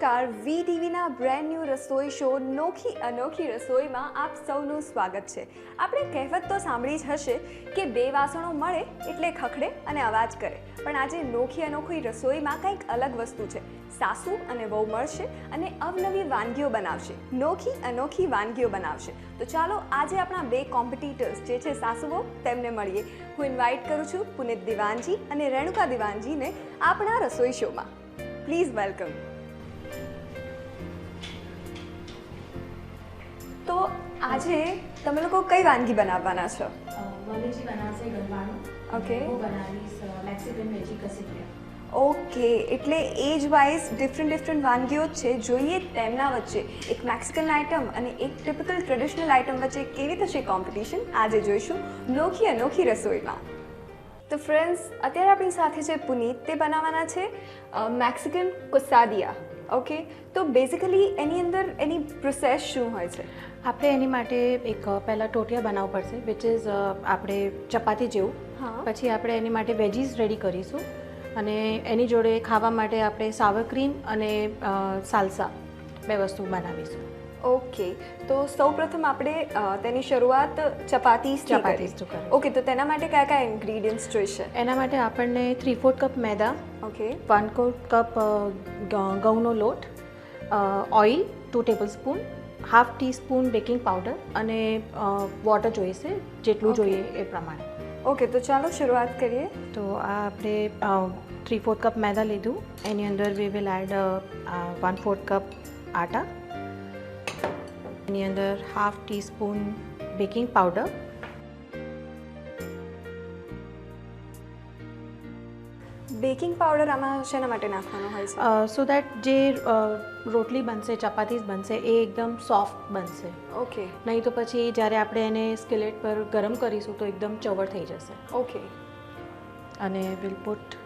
નમસ્કાર. વી ટીવીના brand new રસોઈ શો નોખી અનોખી રસોઈમાં આપ સૌનું સ્વાગત છે. આપણે કહેવત તો સાંભળી જ હશે કે બે વાસણો મળે એટલે ખખડે અને અવાજ કરે. પણ આજે નોખી અનોખી રસોઈમાં કંઈક અલગ વસ્તુ છે. સાસુ અને વહુ મળશે અને અવનવી વાનગીઓ બનાવશે. નોખી અનોખી વાનગીઓ બનાવશે. તો ચાલો આજે આપણા બે કોમ્પિટિટર્સ જે છે સાસુઓ તેમને મળીએ. હું ઇન્વાઇટ કરું છું પુનિત દિવાનજી અને રેણુકા દિવાનજીને આપણા રસોઈ શોમાં પ્લીઝ વેલકમ તો આજે તમે લોકો કઈ વાનગી બનાવવાના છો? મમ્મીજી બનાવશે ગરબાનું ઓકે. હું બનાવીશ મેક્સિકન વેજી કસિપિયા ઓકે એટલે એજ વાઇઝ ડિફરન્ટ ડિફરન્ટ વાનગીઓ છે. જોઈએ તેમના વચ્ચે એક મેક્સિકન આઇટમ અને એક ટિપિકલ ટ્રેડિશનલ આઇટમ વચ્ચે કેવી થશે કોમ્પિટિશન આજે જોઈશું નોખી અનોખી રસોઈમાં. તો ફ્રેન્ડ્સ અત્યારે આપણી સાથે છે પુનીત તે બનાવવાના છે મેક્સિકન કુસાદિયા ઓકે તો બેઝિકલી એની અંદર એની પ્રોસેસ શું હોય છે? આપણે એની માટે એક પહેલાં ટોટિયા બનાવવું પડશે વિચ ઇઝ આપણે ચપાતી જેવું હા. પછી આપણે એની માટે વેજીસ રેડી કરીશું અને એની જોડે ખાવા માટે આપણે સાવર ક્રીમ અને સાલસા બે વસ્તુ બનાવીશું ઓકે તો સૌપ્રથમ આપણે તેની શરૂઆત ચપાતી. કરીએ. ઓકે તો તેના માટે કયા કયા ઇન્ગ્રીડિયન્ટ્સ જોઈશે એના માટે આપણને three fourth cup Meda okay one કોટ કપ ઘઉંનો લોટ oil two table spoon half teaspoon baking powder અને વોટર જોઈશે જેટલું જોઈએ એ પ્રમાણે. ઓકે તો ચાલો શરૂઆત કરીએ. તો આ આપણે થ્રી ફોર્થ કપ મેદા લીધું. એની અંદર we will add one fourth cup આટા. એની અંદર half teaspoon baking powder baking powder આમાં શેના માટે નાખવાનો હોય છે? સો દેટ જે રોટલી બનશે ચપાતીસ બનશે એ એકદમ સોફ્ટ બનશે. ઓકે નહીં તો પછી જ્યારે આપણે એને સ્કેલેટ પર ગરમ કરીશું તો એકદમ ચવડ થઈ જશે. ઓકે અને વિલ પુટ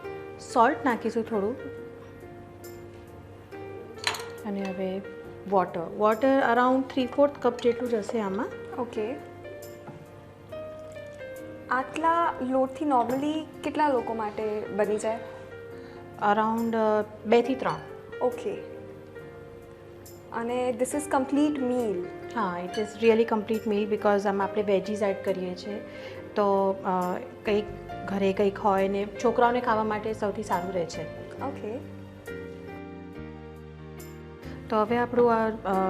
સોલ્ટ નાખીશું થોડું. અને હવે water water around three fourth cup જેટલું જશે આમાં. ઓકે આટલા લોટથી નોર્મલી કેટલા લોકો માટે બની જાય? અરાઉન્ડ બેથી ત્રણ. ઓકે અને ધીસ ઇઝ કમ્પ્લીટ મીલ હા it is really complete meal because આમાં આપણે વેજીસ એડ કરીએ છીએ. તો કંઈક ઘરે કંઈક હોય ને છોકરાઓને ખાવા માટે સૌથી સારું રહે છે. ઓકે તો હવે આપણું આ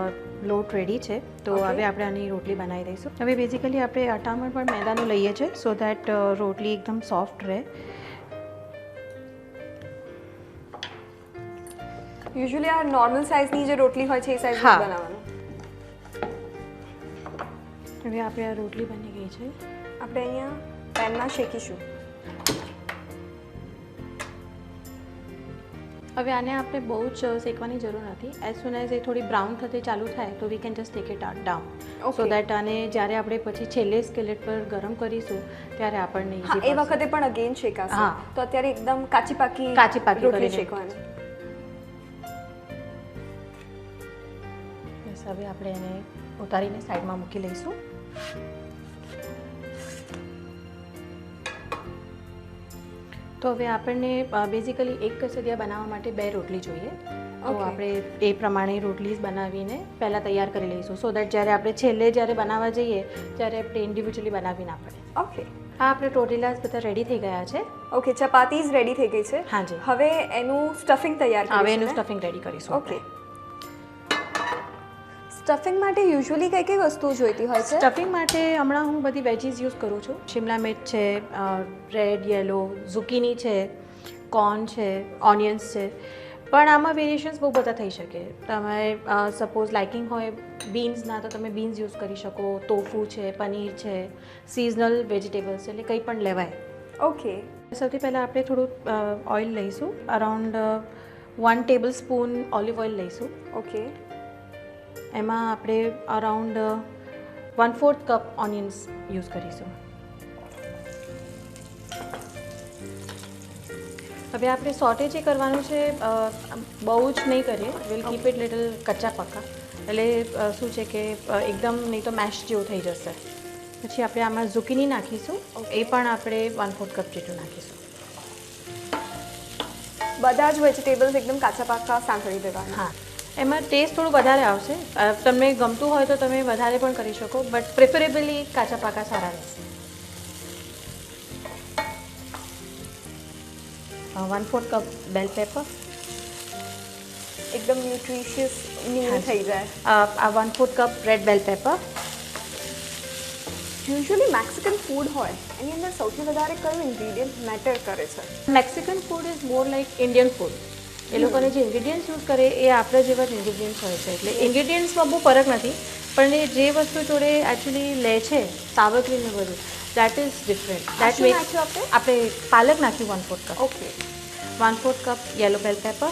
લોટ રેડી છે. તો હવે આપણે આની રોટલી બનાવી દઈશું. હવે બેઝિકલી આપણે અટામણ પણ મેદાનું લઈએ છીએ સો દેટ રોટલી એકદમ સોફ્ટ રહે. યુઝ્યુઅલી આ નોર્મલ સાઇઝની જે રોટલી હોય છે એ સાઇઝ. બનાવવાનું. હવે આપણે આ રોટલી બની ગઈ છે. આપણે અહીંયા પેનમાં શેકીશું. હવે આને આપણે બહુ જ શેકવાની જરૂર નથી. એઝ સુન એઝ એ થોડી બ્રાઉન થતી ચાલુ થાય તો we can just take it down so that આને જ્યારે આપણે પછી છેલ્લે સ્કેલેટ પર ગરમ કરીશું ત્યારે આપણને એ વખતે પણ અગેન શેકાશે. હા. તો અત્યારે એકદમ કાચી પાકી કાચી પાકી રોટલી શેકવાની હવે આપણે એને ઉતારીને સાઈડમાં મૂકી લઈશું. તો હવે આપણને બેઝિકલી એક કસરિયા બનાવવા માટે બે રોટલી જોઈએ. તો આપણે એ પ્રમાણે રોટલીઝ બનાવીને પહેલાં તૈયાર કરી લઈશું. સો દેટ જ્યારે આપણે છેલ્લે જ્યારે બનાવવા જઈએ ત્યારે આપણે ઇન્ડિવિજ્યુઅલી બનાવી ના પડે ઓકે હા આપણે ટોટેલાસ બધા રેડી થઈ ગયા છે. ઓકે ચપાતીઝ રેડી થઈ ગઈ છે. હાજી. હવે એનું સ્ટફિંગ તૈયાર હવે એનું સ્ટફિંગ રેડી કરીશું ઓકે સ્ટફિંગ માટે યુઝ્યુઅલી કઈ કઈ વસ્તુઓ જોઈતી હોય છે? સ્ટફિંગ માટે હમણાં હું બધી વેજીસ યુઝ કરું છું. શિમલા મિર્ચ છે રેડ યલો ઝુકીની છે કોર્ન છે ઓનિયન્સ છે. પણ આમાં વેરિએશન્સ બહુ બધા થઈ શકે. તમે સપોઝ લાઇકિંગ હોય બીન્સના તો તમે બીન્સ યુઝ કરી શકો. તોફુ છે પનીર છે સિઝનલ વેજીટેબલ્સ એટલે કંઈ પણ લેવાય. ઓકે. સૌથી પહેલાં આપણે થોડું ઓઇલ લઈશું. Around one tablespoon olive oil લઈશું. ઓકે. એમાં આપણે around one fourth cup onions use કરીશું. હવે આપણે સોટે જે કરવાનું છે બહુ જ નહીં કરીએ. વિલ કીપ ઇટ લિટલ કચ્ચા પક્કા. એટલે શું છે કે એકદમ નહીં તો મેશ જેવું થઈ જશે. પછી આપણે આમાં ઝુકીની નાખીશું. એ પણ આપણે વન ફોર્થ કપ જેટલું નાખીશું. બધા જ વેજીટેબલ્સ એકદમ કાચા પાકા સાંકળી દેવાના. હા. એમાં ટેસ્ટ થોડું વધારે આવશે. તમને ગમતું હોય તો તમે વધારે પણ કરી શકો બટ પ્રિફરેબલી કાચા પાકા સારા રહેશે. One fourth cup bell pepper એકદમ ન્યુટ્રિશિયસ મીલ થઈ જાય. આ one fourth cup red bell pepper usually Mexican food હોય એની અંદર સૌથી વધારે કયું ઇન્ગ્રીડિયન્ટ મેટર કરે છે? Mexican food is more like Indian food એ લોકોને જે ઇન્ગ્રીડિયન્ટ્સ યુઝ કરે એ આપણા જેવા જ ઇન્ગ્રીડિયન્ટ્સ હોય છે. એટલે ઇન્ગ્રીડિયન્ટ્સમાં બહુ ફરક નથી પણ એ જે વસ્તુ જોડે એકચ્યુઅલી લે છે સાવર ને બધું that is different that makes આપણે? આપણે પાલક નાખ્યું one fourth cup okay one fourth cup yellow bell pepper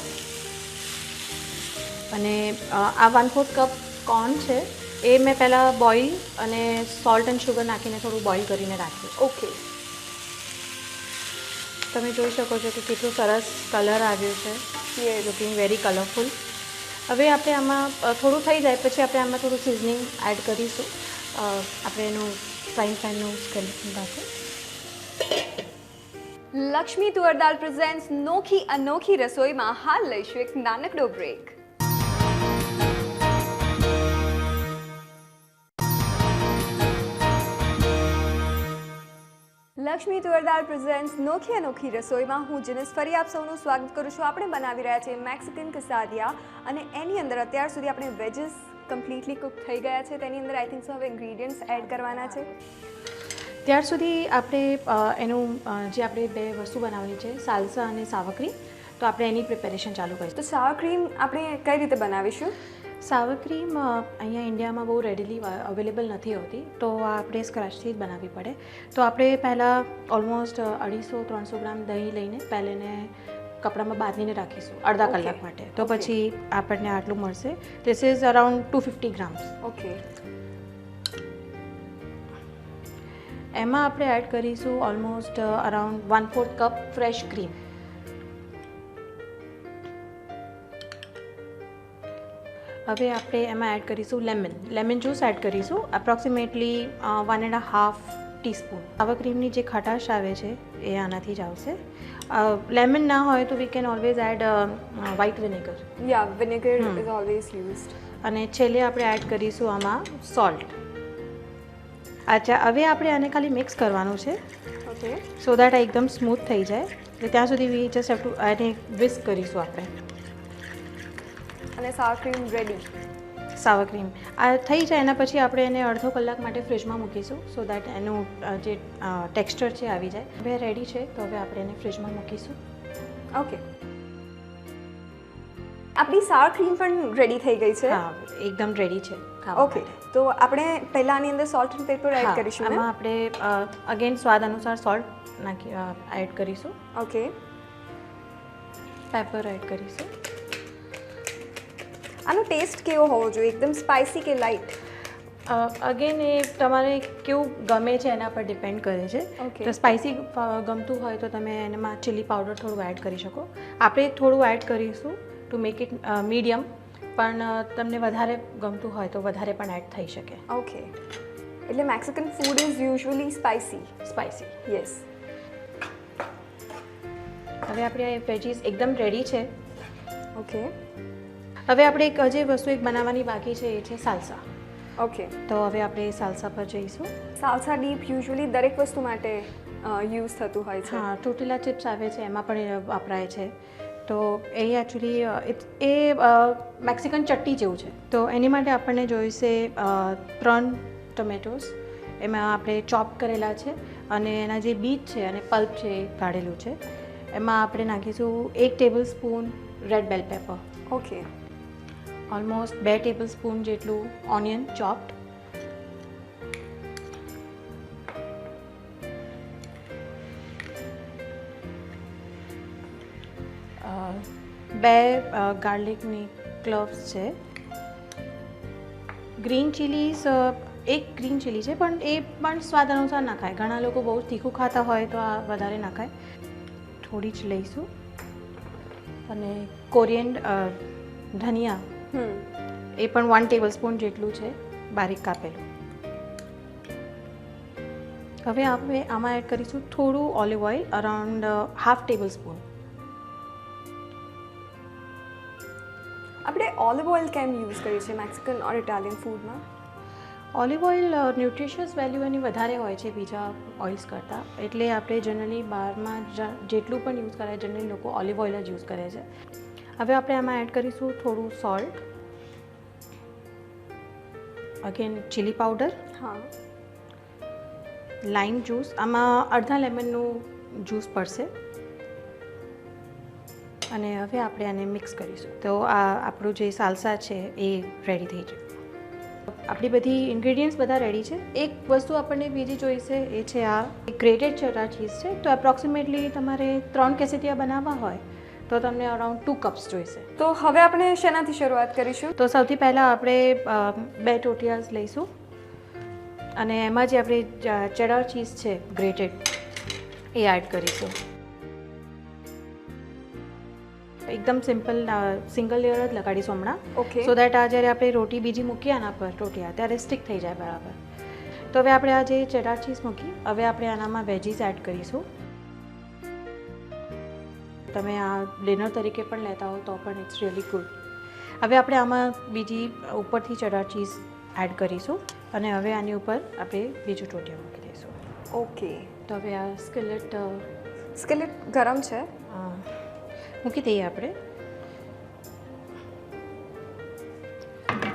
અને આ વન ફોર્થ કપ કોર્ન છે એ મેં પહેલાં બોઇલ અને સોલ્ટ એન્ડ શુગર નાખીને થોડું બોઇલ કરીને રાખ્યું. ઓકે તમે જોઈ શકો છો કે કેટલું સરસ કલર આવ્યો છે. યે લુકિંગ વેરી કલરફુલ હવે આપણે આમાં થોડું થઈ જાય, પછી આપણે આમાં થોડું સિઝનિંગ એડ કરીશું. આપણે એનું ફ્રાઈંગ પેનનું સ્કેલેટન પાસે લક્ષ્મી તુવરદાલ પ્રેઝેન્ટ્સ નોખી અનોખી રસોઈમાં હાલ લઈશું એક નાનકડો બ્રેક લક્ષ્મી તુવરદાર પ્રેઝેન્ટ્સ નોખી અનોખી રસોઈમાં હું જેને ફરી આપ સૌનું સ્વાગત કરું છું. આપણે બનાવી રહ્યા છીએ મેક્સિકન કસાદિયા અને એની અંદર અત્યાર સુધી આપણે વેજીસ કમ્પ્લીટલી કુક થઈ ગયા છે. તેની અંદર આઈ થિંક સો હવે ઇન્ગ્રીડિયન્ટ્સ એડ કરવાના છે. ત્યાર સુધી આપણે એનું જે આપણે બે વસ્તુ બનાવવાની છે સાલસા અને સાવકરી તો આપણે એની પ્રિપેરેશન ચાલુ કરીશું. તો સાવક્રીમ આપણે કઈ રીતે બનાવીશું? સાવર ક્રીમ અ, અહીંયા ઇન્ડિયામાં બહુ રેડીલી અવેલેબલ નથી હોતી તો આ આપણે સ્ક્રેચથી જ બનાવવી પડે. તો આપણે પહેલાં ઓલમોસ્ટ અઢીસો ત્રણસો ગ્રામ દહીં લઈને પહેલેને કપડામાં બાંધીને રાખીશું અડધા કલાક માટે. તો પછી આપણને આટલું મળશે. This is around two fifty grams okay એમાં આપણે એડ કરીશું almost around one fourth cup fresh cream હવે આપણે એમાં એડ કરીશું લેમન લેમન જ્યુસ એડ કરીશું. Approximately one and half teaspoon આવા ક્રીમની જે ખટાશ આવે છે એ આનાથી જ આવશે. લેમન ના હોય તો we can always add white vinegar yeah vinegar. Is always used અને છેલ્લે આપણે એડ કરીશું આમાં સોલ્ટ અચ્છા હવે આપણે આને ખાલી મિક્સ કરવાનું છે. ઓકે સો દેટ આ એકદમ સ્મૂથ થઈ જાય. એટલે ત્યાં સુધી વી જસ્ટ હેવ ટુ એને વિસ્ક કરીશું આપણે. અને sour cream ready sour cream આ થઈ જાય એના પછી આપણે એને અડધો કલાક માટે ફ્રિજમાં મૂકીશું સો દેટ એનું જે ટેક્સચર છે આવી જાય. હવે રેડી છે તો હવે આપણે એને ફ્રિજમાં મૂકીશું. ઓકે આપણી સાવર ક્રીમ પણ રેડી થઈ ગઈ છે? હા એકદમ રેડી છે ઓકે તો આપણે પહેલા આની અંદર સોલ્ટ એન્ડ પેપર એડ કરીશું એમાં આમાં આપણે અગેન સ્વાદ અનુસાર સોલ્ટ નાખી એડ કરીશું. ઓકે પેપર એડ કરીશું. આનો ટેસ્ટ કેવો હોવો જોઈએ? એકદમ સ્પાઇસી કે લાઇટ અગેન એ તમારે કેવું ગમે છે એના પર ડિપેન્ડ કરે છે. તો સ્પાઇસી ગમતું હોય તો તમે એનામાં ચીલી પાવડર થોડું એડ કરી શકો. આપણે થોડું એડ કરીશું ટુ મેક ઇટ મીડિયમ પણ તમને વધારે ગમતું હોય તો વધારે પણ એડ થઈ શકે. ઓકે એટલે Mexican food is usually spicy spicy yes હવે આપણે વેજીસ એકદમ રેડી છે. ઓકે હવે આપણે એક હજી વસ્તુ એક બનાવવાની બાકી છે એ છે સાલસા. ઓકે. તો હવે આપણે સાલસા પર જઈશું. સાલસા ડીપ યુઝ્યુઅલી દરેક વસ્તુ માટે યુઝ થતું હોય છે. હા ટોટેલા ચિપ્સ આવે છે એમાં પણ વપરાય છે. તો એ એકચ્યુઅલી એ મેક્સિકન ચટ્ટી જેવું છે. તો એની માટે આપણને જોઈશે ત્રણ ટમેટોસ એમાં આપણે ચોપ કરેલા છે અને એના જે બીજ છે અને પલ્પ છે એ કાઢેલું છે. એમાં આપણે નાખીશું એક tablespoon red bell pepper. Okay. Almost બે ટેબલ સ્પૂન જેટલું ઓનિયન ચોપ્ડ બે ગાર્લિકની ક્લવ્સ છે. ગ્રીન ચીલીસ એક ગ્રીન ચીલી છે, પણ એ પણ સ્વાદ અનુસાર નાખાય ઘણા લોકો બહુ તીખું ખાતા હોય તો આ વધારે નાખાય થોડી જ લઈશું. અને કોરિયન ધનિયા એ પણ વન ટેબલ સ્પૂન જેટલું છે બારીક કાપેલું. હવે આપણે આમાં એડ કરીશું થોડું olive oil around half tablespoon આપણે ઓલિવ ઓઇલ કેમ યુઝ કરીએ છીએ મેક્સિકન ઓર ઇટાલિયન ફૂડમાં ઓલિવ ઓઇલ ન્યુટ્રિશિયસ વેલ્યુ એની વધારે હોય છે બીજા ઓઇલ્સ કરતાં. એટલે આપણે જનરલી બહારમાં જેટલું પણ યુઝ કરે જનરલી લોકો ઓલિવ ઓઇલ જ યુઝ કરે છે. હવે આપણે આમાં એડ કરીશું થોડું સોલ્ટ અગેન ચીલી પાવડર હા. લાઈમ જ્યુસ આમાં અડધા લેમનનું જ્યુસ પડશે. અને હવે આપણે આને મિક્સ કરીશું. તો આ આપણું જે સાલસા છે એ રેડી થઈ જાય આપણી બધી ઇન્ગ્રેડિયન્ટ્સ બધા રેડી છે. એક વસ્તુ આપણને બીજી જોઈશે એ છે આ ગ્રેટેડ ચરા ચીઝ છે. તો એપ્રોક્સિમેટલી તમારે ત્રણ કેસેટિયા બનાવવા હોય તો તમને અરાઉન્ડ ટુ કપ્સ જોઈશે. તો હવે આપણે શેનાથી શરૂઆત કરીશું? તો સૌથી પહેલાં આપણે બે ટોટિયાસ લઈશું. અને એમાં જે આપણે ચેડાર ચીઝ છે ગ્રેટેડ એ એડ કરીશું. એકદમ સિમ્પલ સિંગલ લેયર જ લગાડીશું હમણાં. ઓકે સો દેટ આ જ્યારે આપણે રોટી બીજી મૂકીએ આના પર ટોટિયા ત્યારે સ્ટિક થઈ જાય બરાબર. તો હવે આપણે આ જે ચેડાર ચીઝ મૂકી હવે આપણે આનામાં વેજીસ એડ કરીશું. તમે આ ડિનર તરીકે પણ લેતા હો તો પણ ઇટ્સ રિયલી ગુડ હવે આપણે આમાં બીજી ઉપરથી ચડા ચીઝ એડ કરીશું અને હવે આની ઉપર આપણે બીજું ટોટિયા મૂકી દઈશું. ઓકે. તો હવે આ સ્કેલેટ સ્કેલેટ ગરમ છે? મૂકી દઈએ આપણે.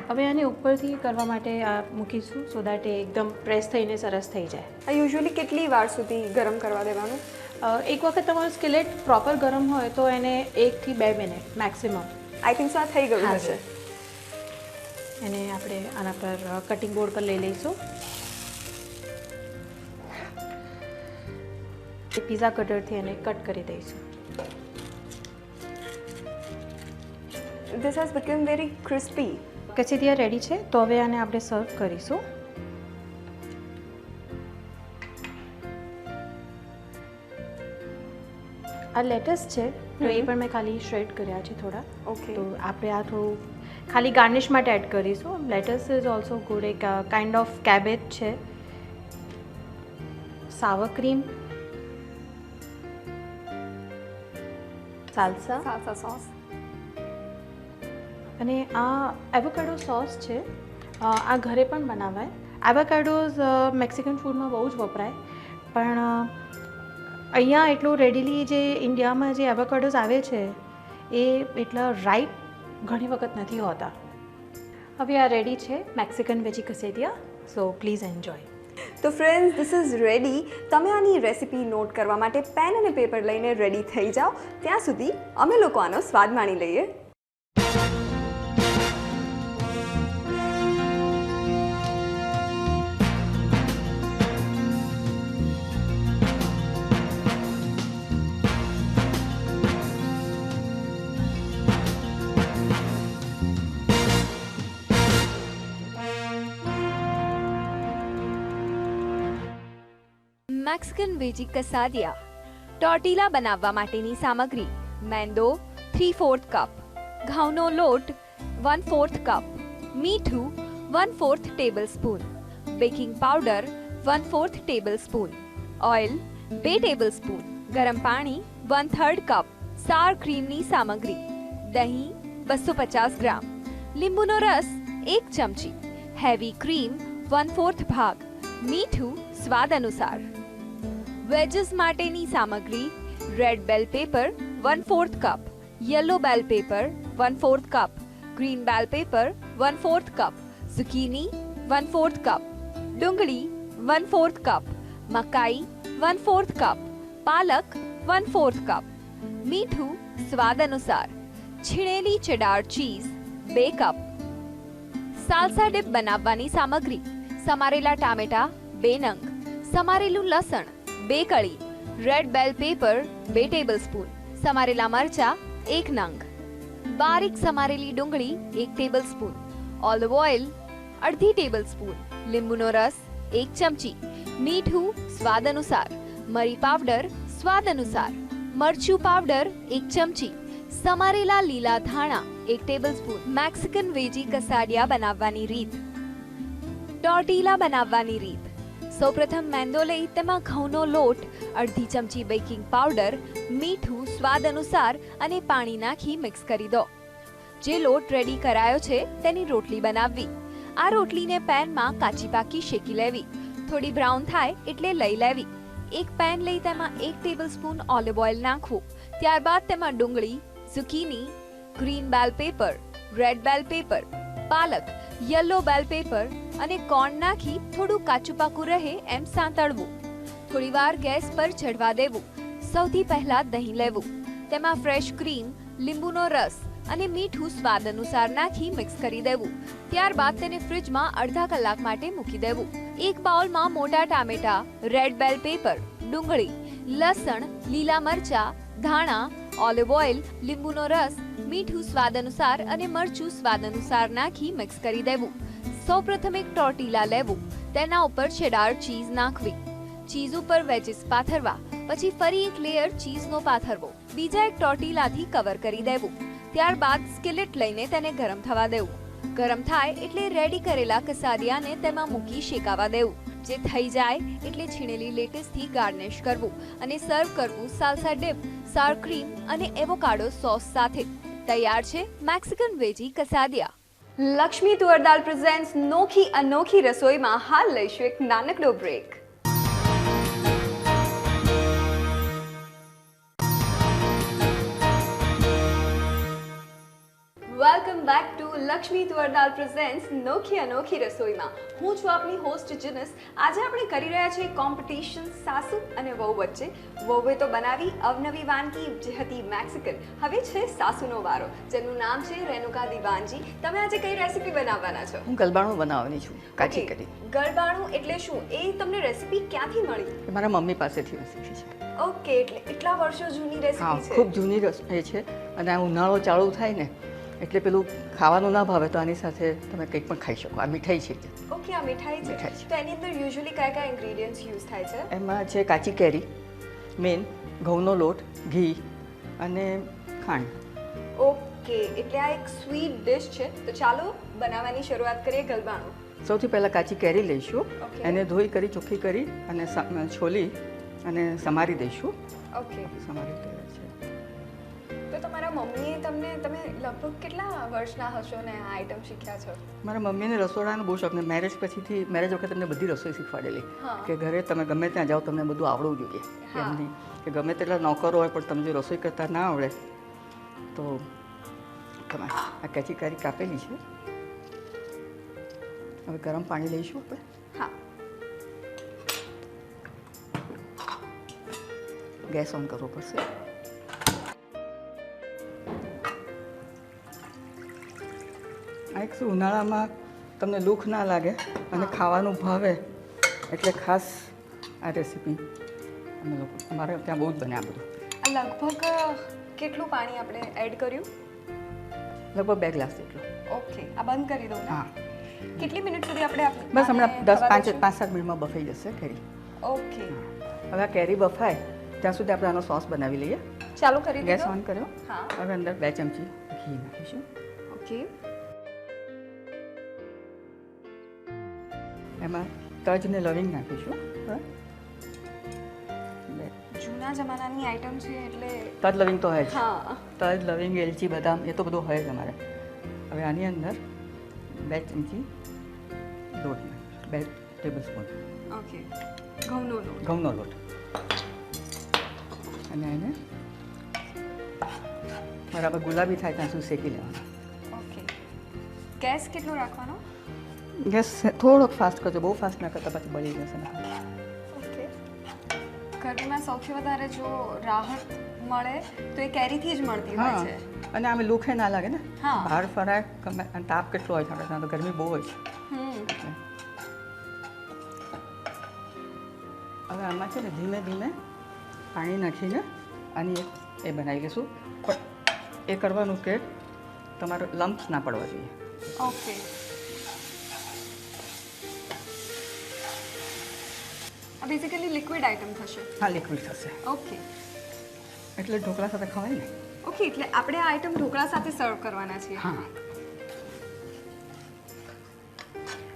હવે આને ઉપરથી કરવા માટે આ મૂકીશું સો દેટ એ એકદમ પ્રેસ થઈને સરસ થઈ જાય. આ યુઝ્યુઅલી કેટલી વાર સુધી ગરમ કરવા દેવાનું? એક વખત તમારું સ્કેલેટ પ્રોપર ગરમ હોય તો એને એકથી બે minute maximum I think so આ થઈ ગયું હશે. એને આપણે આના પર કટિંગ બોર્ડ પર લઈ લઈશું. પીઝા કટરથી એને કટ કરી દઈશું. This has become very crispy કચેરિયા ready છે તો હવે આને આપણે સર્વ કરીશું. આ લેટસ છે. તો એ પણ મેં ખાલી શ્રેડ કર્યા છે થોડા. ઓકે તો આપણે આ થોડું ખાલી ગાર્નિશ માટે એડ કરીશું. લેટસ ઇઝ ઓલ્સો ગુડ એક કાઇન્ડ ઓફ કેબેજ છે. Sour cream salsa salsa sauce અને આ એવોકાડો સોસ છે. આ ઘરે પણ બનાવાય. એવોકાડોઝ મેક્સિકન ફૂડમાં બહુ જ વપરાય. પણ અહીંયા એટલું રેડીલી જે ઇન્ડિયામાં જે એવોકાડોઝ આવે છે, એ એટલા રાઈપ ઘણી વખત નથી હોતા. હવે આ રેડી છે Mexican veggie quesadilla so please enjoy તો ફ્રેન્ડ્સ ધીસ ઇઝ રેડી તમે આની રેસિપી નોટ કરવા માટે પેન અને પેપર લઈને રેડી થઈ જાઓ. ત્યાં સુધી અમે લોકો આનો સ્વાદ માણી લઈએ. મેક્સિકન વેજી કસાદિયા ટોર્ટીલા બનાવવા માટેની સામગ્રી મેંદો થ્રી ફોર્થ કપ ઘઉંનો લોટ વન ફોર્થ કપ મીઠું one fourth tablespoon baking powder one fourth tablespoon oil બે ટેબલ સ્પૂન ગરમ પાણી વન થર્ડ કપ સાર ક્રીમની સામગ્રી દહીં બસો પચાસ ગ્રામ લીંબુનો રસ એક ચમચી હેવી ક્રીમ વન ફોર્થ ભાગ મીઠું સ્વાદ અનુસાર વેજીસ માટેની સામગ્રી red bell pepper one fourth cup yellow bell pepper one fourth cup green bell pepper one fourth cup zucchini one fourth cup ડુંગળી વન ફોર્થ કપ મકાઈ વન ફોર્થ કપ પાલક one fourth cup મીઠું સ્વાદ અનુસાર છીણેલી cheddar cheese બે cup salsa dip બનાવવાની સામગ્રી સમારેલા ટામેટા બે નંગ સમારેલું લસણ બે કળી રેડ બેલ પેપર બે ટેબલ સ્પૂન સમારેલા મરચા, એક નંગ. બારીક સમારેલી ડુંગળી, એક ટેબલ સ્પૂન ઓલિવ ઓઇલ અડધી ટેબલ સ્પૂન લીંબુનો રસ, એક ચમચી. મીઠું, સ્વાદ અનુસાર. મરી પાવડર, સ્વાદ અનુસાર. મરચું પાવડર, એક ચમચી. સમારેલા લીલા ધાણા, એક tablespoon Mexican veggie quesadilla બનાવવાની રીત. ટોર્ટીલા બનાવવાની રીત. સૌપ્રથમ મેંદો લઈ તેમાં ઘઉંનો લોટ, અડધી ચમચી બેકિંગ પાવડર, મીઠું સ્વાદ અનુસાર અને પાણી નાખી મિક્સ કરી દો. જે લોટ રેડી કરાયો છે, તેની રોટલી બનાવવી. આ રોટલીને પેનમાં કાચી પાકી શેકી લેવી. થોડી બ્રાઉન થાય એટલે લઈ લેવી. એક પેન લઈ તેમાં એક ટેબલ સ્પૂન ઓલિવ ઓઇલ નાખવું. ત્યારબાદ તેમાં ડુંગળી zucchini green bell pepper red bell pepper પાલક, યલો બેલ પેપર અને કોર્ન નાખી થોડું કાચું પાકું રહે એમ સાંતળવું. થોડીવાર ગેસ પર ચડવા દેવું. સૌથી પહેલા દહીં લેવું. તેમાં ફ્રેશ ક્રીમ લીંબુનો રસ અને મીઠું સ્વાદ અનુસાર નાખી મિક્સ કરી દેવું. ત્યારબાદ તેને ફ્રિજમાં અડધા કલાક માટે મૂકી દેવું. એક બાઉલમાં મોટા ટામેટા રેડ બેલ પેપર ડુંગળી, લસણ, લીલા મરચા, ધાણા ઓલિવ ઓઇલ, લીંબુનો રસ, મીઠું સ્વાદ અનુસાર અને મરચું સ્વાદ અનુસાર નાખી મિક્સ કરી દેવું. સૌપ્રથમ એક ટોર્ટીલા લેવું. તેના ઉપર છેડાર ચીઝ નાખવી. ચીઝ ઉપર વેજીસ પાથરવા. પછી ફરી એક લેયર ચીઝનો પાથરવો. બીજા એક ટોર્ટીલાથી કવર કરી દેવું. ત્યારબાદ સ્કિલેટ લઈને તેને ગરમ થવા દેવું. ગરમ થાય એટલે રેડી કરેલા કસારિયાને તેમાં મૂકી શેકાવા દેવું. જે થઈ જાય એટલે છીણેલી લેટેસ્ટથી ગાર્નિશ કરવું અને સર્વ કરવું સાલસા ડીપ સાર ક્રીમ અને એવોકાડો સોસ સાથે. તૈયાર છે Mexican veggie quesadilla. Lakshmi Tuvardal presents નોખી અનોખી રસોઈમાં હાલ લઈશું એક નાનકડો break welcome back to Lakshmi Tuvar Dal presents નોખી અનોખી રસોઈમાં હું છું આપની હોસ્ટ જીનસ. આજે આપણે કરી રહ્યા છીએ કોમ્પિટિશન સાસુ અને વહુ વચ્ચે. વહુએ તો બનાવી અવનવી વાનગી જે હતી મેક્સિકન હવે છે સાસુનો વારો. જેનું નામ છે રેનુકા દિવાનજી. તમે આજે કઈ રેસીપી બનાવવાના છો? હું ગલબાણું બનાવવાની છું. કાચી. કરી ગરબાણું એટલે શું? એ તમને રેસીપી ક્યાંથી મળી? મારા મમ્મી પાસેથી શીખી છે. ઓકે એટલે એટલા વર્ષો જૂની રેસિપી છે. ખૂબ જૂની રેસિપી છે. અને આ ઉનાળો ચાલુ થાય ને એટલે પેલું ખાવાનું ના ભાવે તો આની સાથે તમે કંઈક પણ ખાઈ શકો. આ મીઠાઈ છે. ઓકે આ મીઠાઈ છે. તો એની અંદર યુઝ્યુઅલી કયા કયા ઇન્ગ્રેડિયન્ટ્સ યુઝ થાય છે? એમાં છે કાચી કેરી મેન ઘઉંનો લોટ ઘી અને ખાંડ. ઓકે એટલે આ એક સ્વીટ ડિશ છે. તો ચાલો બનાવવાની શરૂઆત કરીએ ગલબાનું. સૌથી પહેલાં કાચી કેરી લઈશું. એને ધોઈ કરી ચોખ્ખી કરી અને છોલી અને સમારી દઈશું. ઓકે. સમારી તો તમારા મમ્મીએ તમને તમે લગભગ કેટલા વર્ષના હશો ને આ આઈટમ શીખ્યા છો? મારા મમ્મીને રસોડાનો બહુ શોખ ને મેરેજ પછીથી મેરેજ વખતે તમને બધી રસોઈ શીખવાડેલી. કે ઘરે તમે ગમે ત્યાં જાઓ તમને બધું આવડવું જોઈએ. એમની કે ગમે તેટલા નોકરો હોય પણ તમને જો રસોઈ કરતા ના આવડે તો તમે આ કેચી કારી કાપેલી છે. હવે ગરમ પાણી લઈશું આપણે. હા. ગેસ ઓન કરવો પડશે. આ એક શું ઉનાળામાં તમને દુઃખ ના લાગે અને ખાવાનું ભાવે એટલે ખાસ આ રેસીપી અમે લોકો અમારે ત્યાં બહુ જ બને આ બધું. લગભગ કેટલું પાણી આપણે એડ કર્યું? લગભગ બે ગ્લાસ જેટલું. ઓકે આ બંધ કરી દઉં હા. કેટલી મિનિટ સુધી આપણે બસ હમણાં દસ પાંચ પાંચ સાત મિનિટમાં બફાઈ જશે કેરી. ઓકે. હવે આ કેરી બફાય ત્યાં સુધી આપણે આનો સોસ બનાવી લઈએ. ચાલુ કરી ગેસ ઓન કર્યો? હા. હવે અંદર બે ચમચી ઘી નાખીશું. ઓકે. એમાં તજને લવિંગ નાખીશું જૂના જમાનાની આઈટમ છે એટલે તજ લવિંગ તો હોય જ. તજ લવિંગ એલચી બદામ એ તો બધું હોય જ અમારે. હવે આની અંદર બે ચમચી લોટ બે ટેબલ સ્પૂન ઓકે ઘઉંનો લોટ. ઘઉંનો લોટ. અને એને બરાબર ગુલાબી થાય ત્યાં સુધી શેકી લેવાનું. ઓકે ગેસ કેટલો રાખવાનો? ગેસ થોડોક ફાસ્ટ કરજો બહુ ફાસ્ટ ના કરતા પછી બળી જશે ને. ઓકે ગરમીમાં સૌથી વધારે જો રાહત મળે તો એ કેરીથી જ મળતી હોય છે. અને આમે લુખે ના લાગે ને. હા. બહાર ફરાય ગમે અને તાપ કેટલો હોય છે તો ગરમી બહુ હોય છે. હવે આમાં છે ને ધીમે ધીમે પાણી નાખીને આની એક એ બનાવી લઈશું પણ એ કરવાનું કે તમારે લમ્પ્સ ના પડવા જોઈએ. ઓકે આ બેઝિકલી લિક્વિડ આઇટમ થશે. હા લિક્વિડ થશે. ઓકે એટલે ઢોકળા સાથે ખવાય ને? ઓકે એટલે આપણે આ આઇટમ ઢોકળા સાથે સર્વ કરવાના છીએ. હા.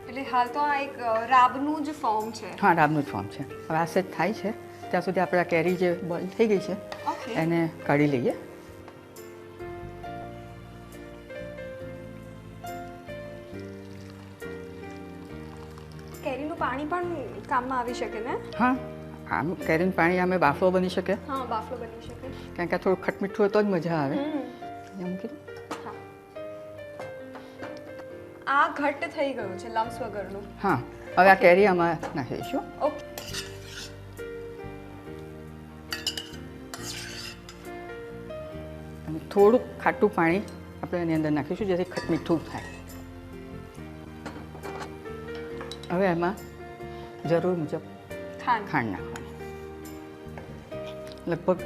એટલે હાલ તો આ એક રાબનું જ ફોર્મ છે. હા રાબનું જ ફોર્મ છે. હવે આ સેટ થાય છે. ત્યાં સુધી આપણે આ કેરી જે બોઇલ થઈ ગઈ છે ઓકે એને કાઢી લઈએ. કામમાં આવી શકે ને? હા. આમ કેરીનું પાણી આમે બાફલો બની શકે. હા બાફલો બની શકે. કારણ કે થોડું ખટમીઠું હોય તો જ મજા આવે. એમ હા. આ ઘટ્ટ થઈ ગયું છે લમ્સ વગરનું. હા. હવે આ કેરી આમાં નાખી દઈશું ઓકે. અને થોડુંક ખાટું પાણી આપણે એની અંદર નાખીશું જેથી ખટમીઠું થાય. હવે એમાં જરૂર મુજબ ખાંડ. ખાંડ નાખવાની. લગભગ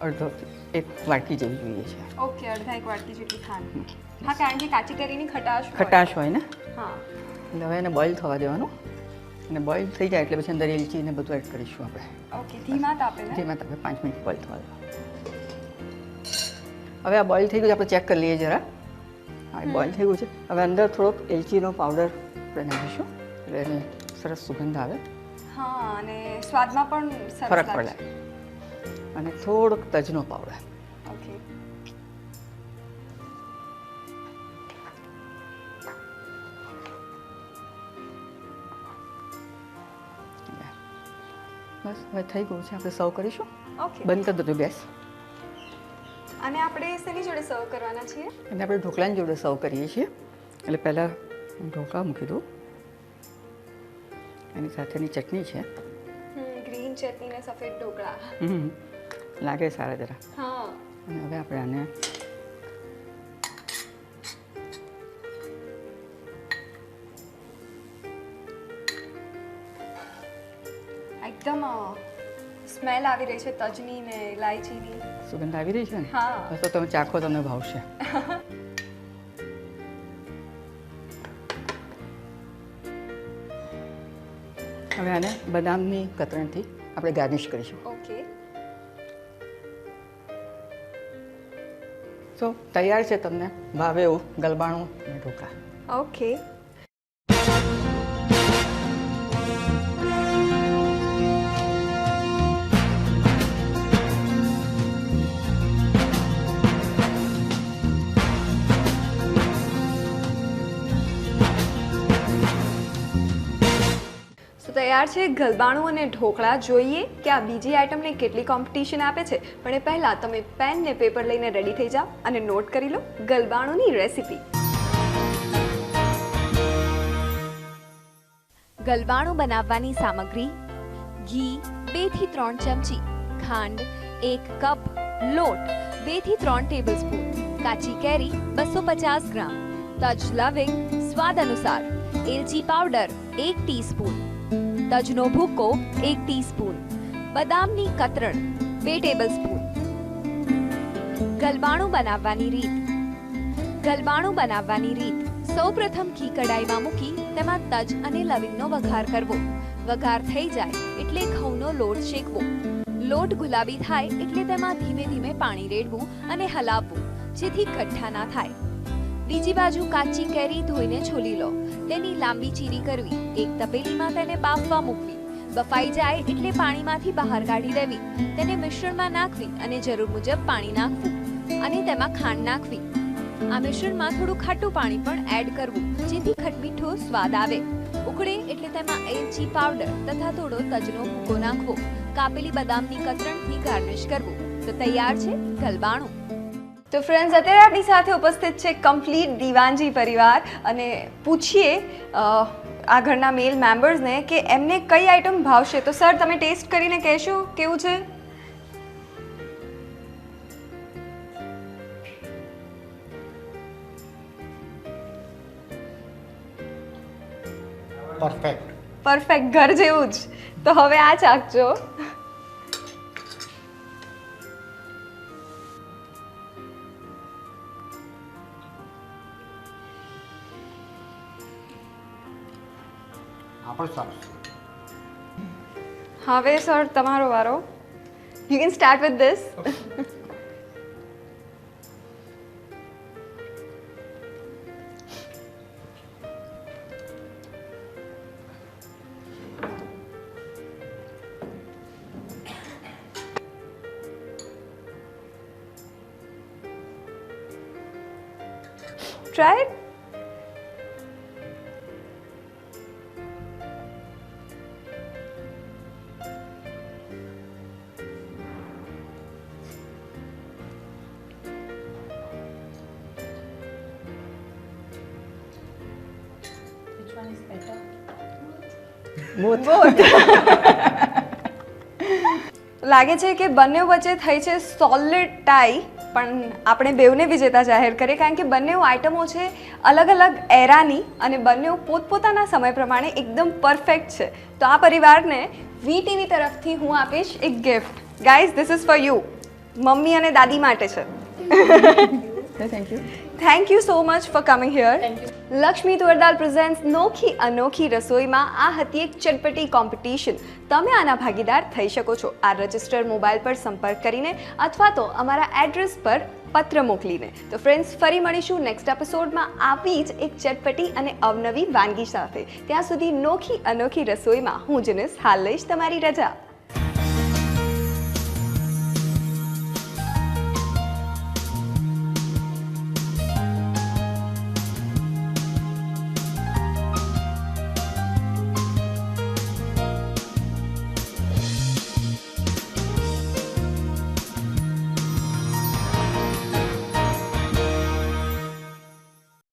અડધો એક વાટકી જેવી જોઈએ છે. ઓકે અડધા એક વાટકી જેટલી ખાંડ. હા કારણ કે કાચી કેરીની ખટાશ ખટાશ હોય ને? હા. એટલે હવે એને બોઇલ થવા દેવાનું. અને બોઇલ થઈ જાય એટલે પછી અંદર એલચી ને બધું એડ કરીશું આપણે. ઓકે ધીમા તાપે ધીમા તાપે પાંચ મિનિટ બોઇલ થવા દો હવે આ બોઇલ થઈ ગયું છે, આપણે ચેક કરી લઈએ જરા. હા બોઇલ થઈ ગયું છે. હવે અંદર થોડોક એલચીનો પાવડર આપણે નાખીશું. એટલે એને સરસ સુગંધ આવે. હા અને સ્વાદમાં પણ સરસ ફરક પડે. અને થોડોક તજનો પાવડર. ઓકે. બસ હવે થઈ ગયું છે. આપણે સર્વ કરીશું. ઓકે. બંધ કરી દો ગેસ. અને આપણે શેની જોડે સર્વ કરવાના છીએ? અને આપણે ઢોકળાની જોડે સર્વ કરીએ છીએ. એટલે પહેલાં ઢોકળા મૂકી દઉં. એની સાથેની ચટણી છે. ગ્રીન ચટણી ને સફેદ ઢોકળા. હમ લાગે સારા જરા. હા. અને હવે આપણે આને એકદમ સ્મેલ આવી રહી છે તજની ને ઇલાયચીની સુગંધ આવી રહી છે ને? હા. તો તમે ચાખો તમને ભાવશે. હવે આને બદામની કતરણથી આપણે ગાર્નિશ કરીશું. ઓકે સો તૈયાર છે તમને ભાવે એવું ગલબાણું ઢોકળા. ઓકે તૈયાર છે ગલબાણું અને ઢોકળા. જોઈએ કે આ બીજી આઈટમને કેટલી કોમ્પિટિશન આપે છે. પણ એ પહેલાં તમે પેન ને પેપર લઈને રેડી થઈ જાઓ અને નોટ કરી લો ગલબાણુંની રેસીપી ગલબાણું બનાવવાની સામગ્રી ઘી બેથી ત્રણ ચમચી, ખાંડ એક કપ, લોટ બેથી ત્રણ ટેબલસ્પૂન કાચી કેરી બસો પચાસ ગ્રામ, તજ લવિંગ સ્વાદ અનુસાર, એલચી પાવડર એક ટીસ્પૂન તજનો ભૂકો એક ટીસ્પૂન. બદામની કતરણ બે ટેબલસ્પૂન. ગલબાણું બનાવવાની રીત. ગલબાણું બનાવવાની રીત. સૌપ્રથમ ઘી કડાઈમાં મૂકી તેમાં તજ અને લવિંગનો વઘાર કરવો. વઘાર થઈ જાય એટલે ઘઉંનો લોટ શેકવો. લોટ ગુલાબી થાય એટલે તેમાં ધીમે ધીમે પાણી રેડવું અને હલાવવું, જેથી કઠ્ઠા ના થાય. બીજી બાજુ કાચી કેરી ધોઈને છોલી લો. તેની લાંબી ચીરી કરવી, એક તપેલીમાં તેને બાફવા મૂકવી, બફાઈ જાય એટલે પાણીમાંથી બહાર કાઢી દેવી, તેને મિશ્રણમાં નાખવી અને જરૂર મુજબ પાણી નાખવું અને તેમાં ખાંડ નાખવી. આ મિશ્રણમાં થોડું ખાટું પાણી પણ એડ કરવું, જેથી ખટમીઠો સ્વાદ આવે. ઉકળે એટલે તેમાં એલચી પાવડર તથા થોડો તજનો ભૂકો નાખવો, કાપેલી બદામની કતરણથી ગાર્નિશ કરવું. તો તૈયાર છે ગલબાણું. તો ફ્રેન્ડ્સ અત્યારે આપણી સાથે ઉપસ્થિત છે કમ્પ્લીટ દિવાનજી પરિવાર અને પૂછીએ આ ઘરના મેલ મેમ્બર્સને કે એમને કઈ આઈટમ ભાવશે. તો સર તમે ટેસ્ટ કરીને કહેશો કેવું છે? પરફેક્ટ પરફેક્ટ ઘર જેવું જ. તો હવે આ ચાખજો આ પણ સરસ હવે સર તમારો વારો. You can start with this Try it. લાગે છે કે બંને વચ્ચે થઈ છે સોલિડ ટાઈ પણ આપણે બેઉને વિજેતા જાહેર કરીએ કારણ કે બંને આઇટમો છે અલગ અલગ એરાની અને બંને પોતપોતાના સમય પ્રમાણે એકદમ પરફેક્ટ છે. તો આ પરિવારને વી ટીવી તરફથી હું આપીશ એક gift guys this is for you mummy અને દાદી માટે છે. Thank you thank you so much for coming here Lakshmi Tuvar Dal presents નોખી અનોખી રસોઈમાં આ હતી એક ચટપટી કોમ્પિટિશન તમે આના ભાગીદાર થઈ શકો છો. આ રજિસ્ટર મોબાઈલ પર સંપર્ક કરીને અથવા તો અમારા એડ્રેસ પર પત્ર મોકલીને. તો ફ્રેન્ડ્સ ફરી મળીશું નેક્સ્ટ એપિસોડમાં આવી જ એક ચટપટી અને અવનવી વાનગી સાથે. ત્યાં સુધી નોખી અનોખી રસોઈમાં હું જનસ હાલ લઈશ તમારી રજા.